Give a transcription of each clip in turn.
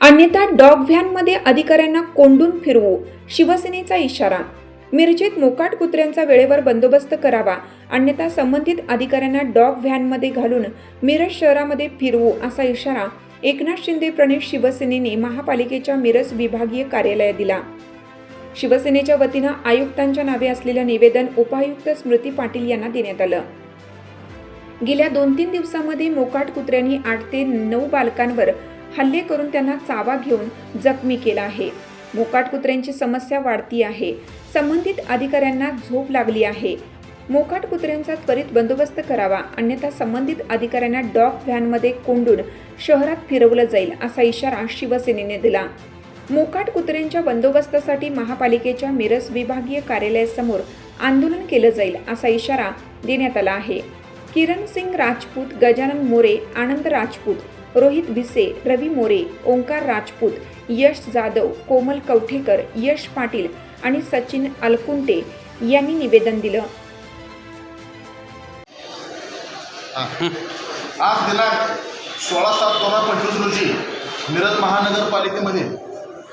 अन्यथा डॉग व्हॅनमध्ये अधिकाऱ्यांना कोंडून फिरवू शिवसेनेचा इशारा मिरजेत मोकाट कुत्र्यांचा वेळेवर बंदोबस्त करावा अन्यथा संबंधित अधिकाऱ्यांना डॉग व्हॅनमध्ये घालून मिरज शहरामध्ये फिरवू असा इशारा एकनाथ शिंदे प्रणित शिवसेनेने महापालिकेच्या मिरज विभागीय कार्यालयात दिला. शिवसेनेच्या वतीनं आयुक्तांच्या नावे असलेलं निवेदन उपायुक्त स्मृती पाटील यांना देण्यात आलं. गेल्या दोन तीन दिवसांमध्ये मोकाट कुत्र्यांनी आठ ते नऊ बालकांवर हल्ले करून त्यांना चावा घेऊन जखमी केला आहे. मोकाट कुत्र्यांची समस्या वाढती आहे. संबंधित अधिकाऱ्यांना झोप लागली आहे. मोकाट कुत्र्यांचा त्वरित बंदोबस्त करावा अन्यथा संबंधित अधिकाऱ्यांना डॉग व्हॅनमध्ये कोंडून शहरात फिरवलं जाईल असा इशारा शिवसेनेने दिला. मोकाट कुत्र्यांच्या बंदोबस्तासाठी महापालिकेच्या मिरज विभागीय कार्यालयासमोर आंदोलन केलं जाईल असा इशारा देण्यात आला आहे. किरण सिंग राजपूत गजानन मोरे आनंद राजपूत रोहित भिसे रवी मोरे ओंकार राजपूत यश जाधव कोमल कवठेकर यश पाटील आणि सचिन अलकुंटे यांनी निवेदन दिलं. आज दिनांक सोळा सात दोन हजार पंचवीस रोजी मिरज महानगरपालिकेमध्ये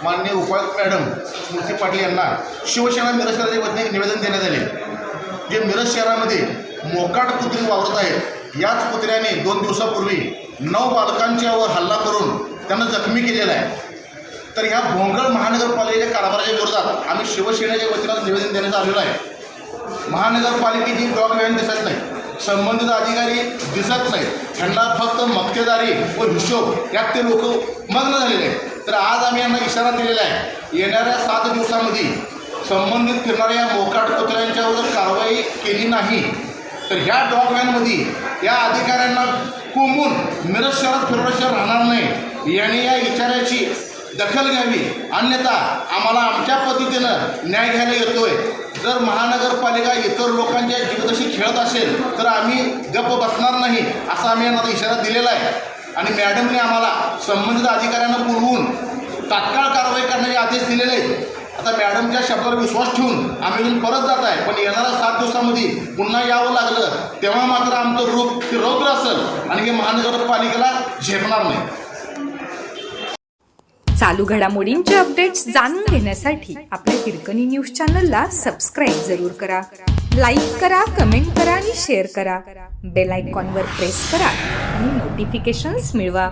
माननीय उपायुक्त मॅडम स्मृती पाटील यांना शिवसेना मिरज शहराच्या वतीने निवेदन देण्यात आले. जे मिरज शहरामध्ये मोकाट कुत्री वावरत आहेत. याच कुत्र्याने दोन दिवसापूर्वी नऊ बालकांच्यावर हल्ला करून त्यांना जखमी केलेला आहे. तर ह्या भोंगळ महानगरपालिकेच्या कारभाराच्या विरोधात आम्ही शिवसेनेच्या वतीनं निवेदन देण्यात आलेलं आहे. महानगरपालिकेची डॉग व्हॅन दिसत नाही. संबंधित अधिकारी दिसत नाही. त्यांना फक्त मक्तेदारी व हिशोब यात ते लोक मग्न झालेले आहेत. तर आज आम्ही यांना इशारा दिलेला आहे. येणाऱ्या सात दिवसामध्ये संबंधित फिरणाऱ्या मोकाट कुत्र्यांच्यावर जर कारवाई केली नाही. तर ह्या डॉग या अधिकाऱ्यांना कोंबून मिरज शहरात फिरवल्याशिवाय राहणार नाही. यांनी या इशाऱ्याची दखल घ्यावी. अन्यथा आम्हाला आमच्या पद्धतीनं न्याय घ्यायला येतोय. जर महानगरपालिका इतर लोकांच्या जीवदशी खेळत असेल तर आम्ही गप्प बसणार नाही असा आम्ही यांना इशारा दिलेला आहे. आणि मॅडमने आम्हाला संबंधित अधिकाऱ्यांना पुरवून तात्काळ कारवाई करण्याचे आदेश दिलेले आहेत. आता मॅडमच्या शब्दावर विश्वास ठेवून आम्ही परत जात आहे. पण येणाऱ्या सात दिवसामध्ये पुन्हा यावं लागलं तेव्हा मात्र आमचं रूप ते रौद्र असेल आणि हे महानगरपालिकेला झेपणार नाही. चालू घडामोडींचे अपडेट्स जाणून घेण्यासाठी आपल्या हिरकणी न्यूज चॅनलला सबस्क्राईब जरूर करा. लाईक करा कमेंट करा आणि शेअर करा. बेल आयकॉनवर प्रेस करा आणि नोटिफिकेशन्स मिळवा.